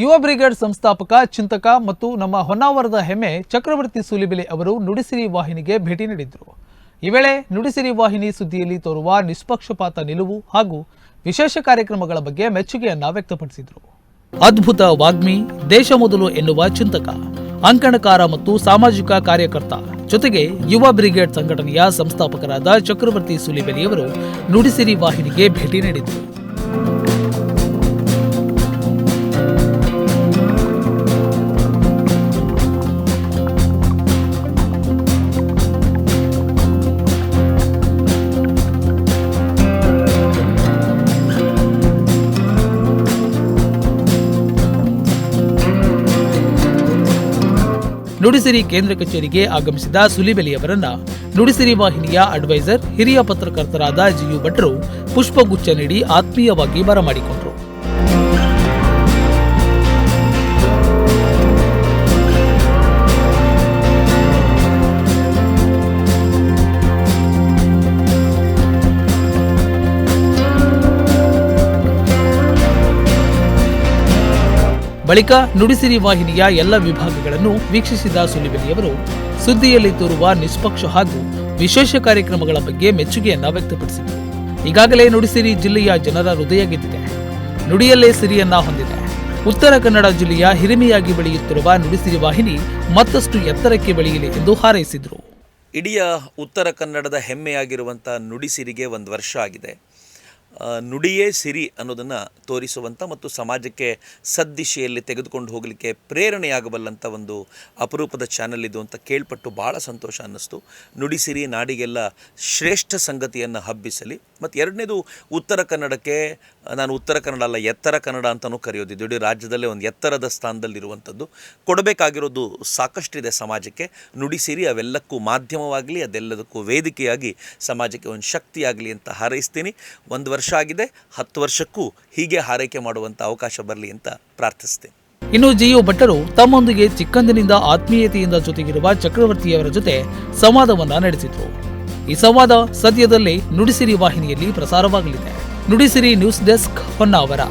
ಯುವ ಬ್ರಿಗೇಡ್ ಸಂಸ್ಥಾಪಕ, ಚಿಂತಕ ಮತ್ತು ನಮ್ಮ ಹೊನ್ನಾವರದ ಹೆಮ್ಮೆ ಚಕ್ರವರ್ತಿ ಸೂಲಿಬೆಲೆ ಅವರು ನುಡಿಸಿರಿ ವಾಹಿನಿಗೆ ಭೇಟಿ ನೀಡಿದ್ರು. ಈ ವೇಳೆ ನುಡಿಸಿರಿ ವಾಹಿನಿ ಸುದ್ದಿಯಲ್ಲಿ ತೋರುವ ನಿಷ್ಪಕ್ಷಪಾತ ನಿಲುವು ಹಾಗೂ ವಿಶೇಷ ಕಾರ್ಯಕ್ರಮಗಳ ಬಗ್ಗೆ ಮೆಚ್ಚುಗೆಯನ್ನ ವ್ಯಕ್ತಪಡಿಸಿದರು. ಅದ್ಭುತ ವಾಗ್ಮಿ, ದೇಶ ಮೊದಲು ಎನ್ನುವ ಚಿಂತಕ, ಅಂಕಣಕಾರ ಮತ್ತು ಸಾಮಾಜಿಕ ಕಾರ್ಯಕರ್ತ ಜೊತೆಗೆ ಯುವ ಬ್ರಿಗೇಡ್ ಸಂಘಟನೆಯ ಸಂಸ್ಥಾಪಕರಾದ ಚಕ್ರವರ್ತಿ ಸುಲಿಬೆಲಿಯವರು ನುಡಿಸಿರಿ ವಾಹಿನಿಗೆ ಭೇಟಿ ನೀಡಿದರು. ನುಡಿಸಿರಿ ಕೇಂದ್ರ ಕಚೇರಿಗೆ ಆಗಮಿಸಿದ ಸುಲಿಬೆಲಿಯವರನ್ನ ನುಡಿಸಿರಿ ವಾಹಿನಿಯ ಅಡ್ವೈಸರ್, ಹಿರಿಯ ಪತ್ರಕರ್ತರಾದ ಜಿಯು ಭಟ್ರು ಪುಷ್ಪಗುಚ್ಛ ನೀಡಿ ಆತ್ಮೀಯವಾಗಿ ಬರಮಾಡಿಕೊಂಡರು. ಬಳಿಕ ನುಡಿಸಿರಿ ವಾಹಿನಿಯ ಎಲ್ಲ ವಿಭಾಗಗಳನ್ನು ವೀಕ್ಷಿಸಿದ ಸುಲಿಬೆಲಿಯವರು, ಸುದ್ದಿಯಲ್ಲಿ ತೋರುವ ನಿಷ್ಪಕ್ಷ ಹಾಗೂ ವಿಶೇಷ ಕಾರ್ಯಕ್ರಮಗಳ ಬಗ್ಗೆ ಮೆಚ್ಚುಗೆಯನ್ನ ವ್ಯಕ್ತಪಡಿಸಿದರು. ಈಗಾಗಲೇ ನುಡಿಸಿರಿ ಜಿಲ್ಲೆಯ ಜನರ ಹೃದಯ ಗೆದ್ದಿದೆ. ನುಡಿಯಲ್ಲೇ ಸಿರಿಯನ್ನ ಹೊಂದಿದೆ. ಉತ್ತರ ಕನ್ನಡ ಜಿಲ್ಲೆಯ ಹಿರಿಮೆಯಾಗಿ ಬೆಳೆಯುತ್ತಿರುವ ನುಡಿಸಿರಿ ವಾಹಿನಿ ಮತ್ತಷ್ಟು ಎತ್ತರಕ್ಕೆ ಬೆಳೆಯಲಿ ಎಂದು ಹಾರೈಸಿದರು. ಇಡೀ ಉತ್ತರ ಕನ್ನಡದ ಹೆಮ್ಮೆಯಾಗಿರುವಂಥ ನುಡಿಸಿರಿಗೆ ಒಂದು ವರ್ಷ ಆಗಿದೆ. ನುಡಿಯೇ ಸಿರಿ ಅನ್ನೋದನ್ನು ತೋರಿಸುವಂಥ ಮತ್ತು ಸಮಾಜಕ್ಕೆ ಸದ್ದಿಶೆಯಲ್ಲಿ ತೆಗೆದುಕೊಂಡು ಹೋಗಲಿಕ್ಕೆ ಪ್ರೇರಣೆಯಾಗಬಲ್ಲಂಥ ಒಂದು ಅಪರೂಪದ ಚಾನಲ್ ಇದು ಅಂತ ಕೇಳ್ಪಟ್ಟು ಭಾಳ ಸಂತೋಷ ಅನ್ನಿಸ್ತು. ನುಡಿಸಿರಿ ನಾಡಿಗೆಲ್ಲ ಶ್ರೇಷ್ಠ ಸಂಗತಿಯನ್ನು ಹಬ್ಬಿಸಲಿ. ಮತ್ತು ಎರಡನೇದು ಉತ್ತರ ಕನ್ನಡಕ್ಕೆ, ನಾನು ಉತ್ತರ ಕನ್ನಡ ಅಲ್ಲ, ಎತ್ತರ ಕನ್ನಡ ಅಂತಲೂ ಕರೆಯೋದಿದ್ದು ಇಡೀ ರಾಜ್ಯದಲ್ಲೇ ಒಂದು ಎತ್ತರದ ಸ್ಥಾನದಲ್ಲಿರುವಂಥದ್ದು. ಕೊಡಬೇಕಾಗಿರೋದು ಸಾಕಷ್ಟಿದೆ ಸಮಾಜಕ್ಕೆ. ನುಡಿಸಿರಿ ಅವೆಲ್ಲಕ್ಕೂ ಮಾಧ್ಯಮವಾಗಲಿ, ಅದೆಲ್ಲದಕ್ಕೂ ವೇದಿಕೆಯಾಗಿ ಸಮಾಜಕ್ಕೆ ಒಂದು ಶಕ್ತಿಯಾಗಲಿ ಅಂತ ಹಾರೈಸ್ತೀನಿ. ಒಂದು ವರ್ಷ ಆಗಿದೆ. ಹತ್ತು ವರ್ಷಕ್ಕೂ ಹೀಗೆ ಹಾರೈಕೆ ಮಾಡುವಂಥ ಅವಕಾಶ ಬರಲಿ ಅಂತ ಪ್ರಾರ್ಥಿಸ್ತೇನೆ ಇನ್ನು ಜಿಯು ಭಟ್ಟರು ತಮ್ಮೊಂದಿಗೆ ಚಿಕ್ಕಂದಿನಿಂದ ಆತ್ಮೀಯತೆಯಿಂದ ಜೊತೆಗಿರುವ ಚಕ್ರವರ್ತಿಯವರ ಜೊತೆ ಸಂವಾದವನ್ನ ನಡೆಸಿದ್ರು. ಈ ಸಂವಾದ ಸದ್ಯದಲ್ಲೇ ನುಡಿಸಿರಿ ವಾಹಿನಿಯಲ್ಲಿ ಪ್ರಸಾರವಾಗಲಿದೆ. Nudisiri news desk Honnavar.